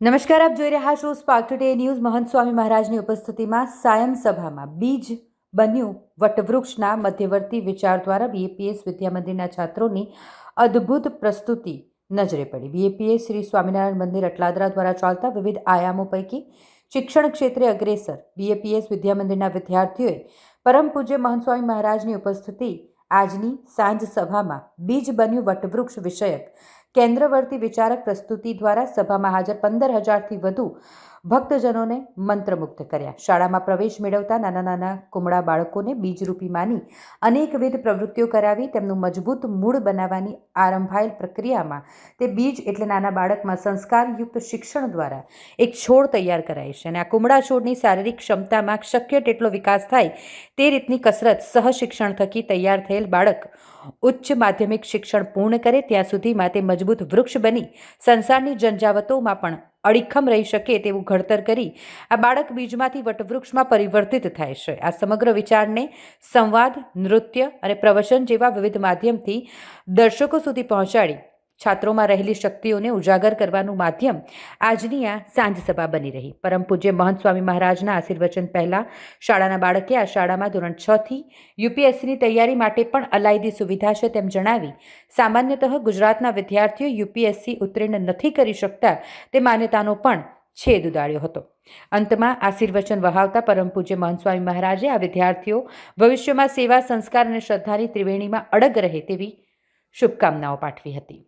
નમસ્કાર, આપ જોઈ રહ્યા છો સ્પાર્ક ટુડે ન્યૂઝ મહંત સ્વામી મહારાજની ઉપસ્થિતિમાં સાયમ સભામાં બીજ બન્યું. વટવૃક્ષના મધ્યવર્તી વિચાર દ્વારા બીએપીએસ વિદ્યામંદિરના છાત્રોની અદ્ભુત પ્રસ્તુતિ નજરે પડી. બીએપીએસ શ્રી સ્વામિનારાયણ મંદિર અટલાદરા દ્વારા ચાલતા વિવિધ આયામો પૈકી શિક્ષણ ક્ષેત્રે અગ્રેસર બીએપીએસ વિદ્યામંદિરના વિદ્યાર્થીઓએ પરમ પૂજ્ય મહંત સ્વામી મહારાજની ઉપસ્થિતિ આજની સાંજ સભામાં બીજ બન્યું વટવૃક્ષ વિષયક કેન્દ્રવર્તી વિચારક પ્રસ્તુતિ દ્વારા સભામાં હાજર પંદર હજારથી વધુ ભક્તજનોને મંત્રમુગ્ધ કર્યા. શાળામાં પ્રવેશ મેળવતા નાના નાના કુમળા બાળકોને બીજરૂપી માની અનેકવિધ પ્રવૃત્તિઓ કરાવી તેમનું મજબૂત મૂળ બનાવવાની આરંભાયેલ પ્રક્રિયામાં તે બીજ એટલે નાના બાળકમાં સંસ્કારયુક્ત શિક્ષણ દ્વારા એક છોડ તૈયાર કરાય છે અને આ કુમળા છોડની શારીરિક ક્ષમતામાં શક્ય તેટલો વિકાસ થાય તે રીતની કસરત સહશિક્ષણ થકી તૈયાર થયેલ બાળક ઉચ્ચ માધ્યમિક શિક્ષણ પૂર્ણ કરે ત્યાં સુધીમાં તે મજબૂત વૃક્ષ બની સંસારની જનજાવતોમાં પણ અડીખમ રહી શકે તેવું ઘડતર કરી આ બાળક બીજમાંથી વટવૃક્ષમાં પરિવર્તિત થાય છે. આ સમગ્ર વિચારને સંવાદ, નૃત્ય અને પ્રવચન જેવા વિવિધ માધ્યમથી દર્શકો સુધી પહોંચાડી છાત્રોમાં રહેલી શક્તિઓને ઉજાગર કરવાનું માધ્યમ આજની આ સાંજ સભા બની રહી. પરમ પૂજ્ય મહંત સ્વામી મહારાજના આશીર્વચન પહેલા શાળાના બાળકે આ શાળામાં ધોરણ છ થી યુપીએસસીની તૈયારી માટે પણ અલાયદી સુવિધા છે તેમ જણાવી, સામાન્યતઃ ગુજરાતના વિદ્યાર્થીઓ યુપીએસસી ઉત્તીર્ણ નથી કરી શકતા તે માન્યતાનો પણ છેદ ઉડાડ્યો હતો. અંતમાં આશીર્વચન વહાવતા પરમ પૂજ્ય મહંત સ્વામી મહારાજે આ વિદ્યાર્થીઓ ભવિષ્યમાં સેવા, સંસ્કાર અને શ્રદ્ધાની ત્રિવેણીમાં અડગ રહે તેવી શુભકામનાઓ પાઠવી હતી.